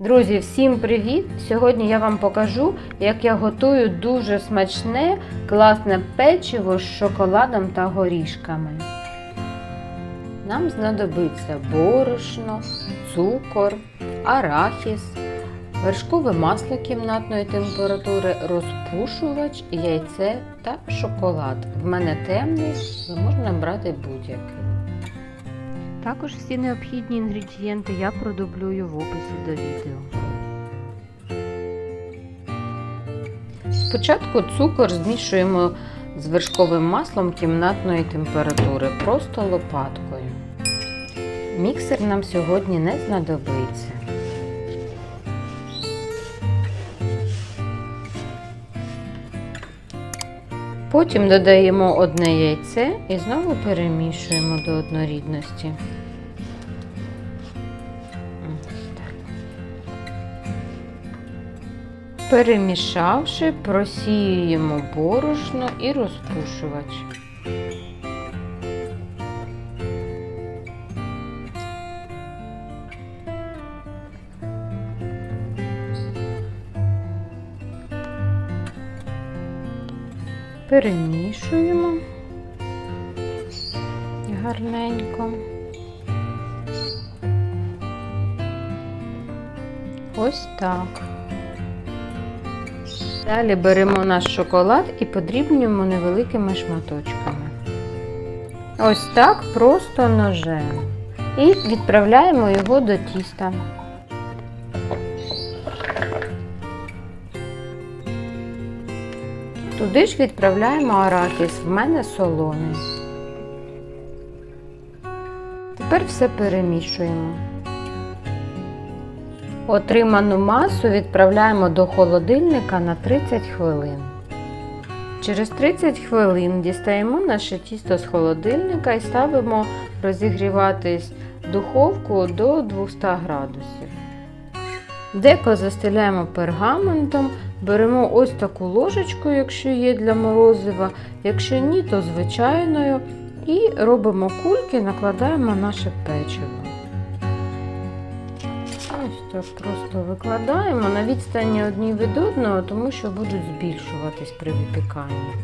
Друзі, всім привіт! Сьогодні я вам покажу, як я готую дуже смачне, класне печиво з шоколадом та горішками. Нам знадобиться борошно, цукор, арахіс, вершкове масло кімнатної температури, розпушувач, яйце та шоколад. В мене темний, але можна брати будь-який. Також всі необхідні інгредієнти я продублюю в описі до відео. Спочатку цукор змішуємо з вершковим маслом кімнатної температури, просто лопаткою. Міксер нам сьогодні не знадобиться. Потім додаємо одне яйце і знову перемішуємо до однорідності. Перемішавши, просіюємо борошно і розпушувач. Перемішуємо гарненько. Ось так. Далі беремо наш шоколад і подрібнюємо невеликими шматочками. Ось так просто ножем. І відправляємо його до тіста. Туди ж відправляємо арахіс, в мене солоний. Тепер все перемішуємо. Отриману масу відправляємо до холодильника на 30 хвилин. Через 30 хвилин дістаємо наше тісто з холодильника і ставимо розігріватись духовку до 200 градусів. Деко застеляємо пергаментом, беремо ось таку ложечку, якщо є для морозива, якщо ні, то звичайною. І робимо кульки, накладаємо наше печиво. Ось так просто викладаємо на відстані одні від одного, тому що будуть збільшуватись при випіканні.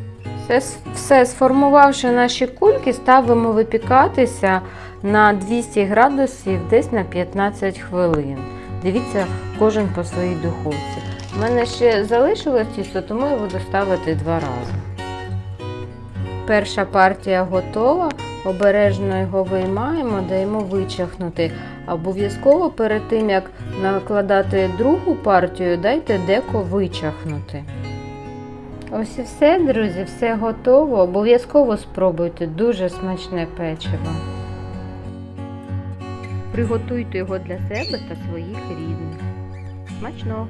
Все, все сформувавши наші кульки, ставимо випікатися на 200 градусів десь на 15 хвилин. Дивіться, кожен по своїй духовці. У мене ще залишилось тісто, тому я буду ставити два рази. Перша партія готова. Обережно його виймаємо, даємо вичахнути. Обов'язково перед тим, як накладати другу партію, дайте деко вичахнути. Ось і все, друзі, все готово. Обов'язково спробуйте дуже смачне печиво. Приготуйте його для себе та своїх рідних. Смачного!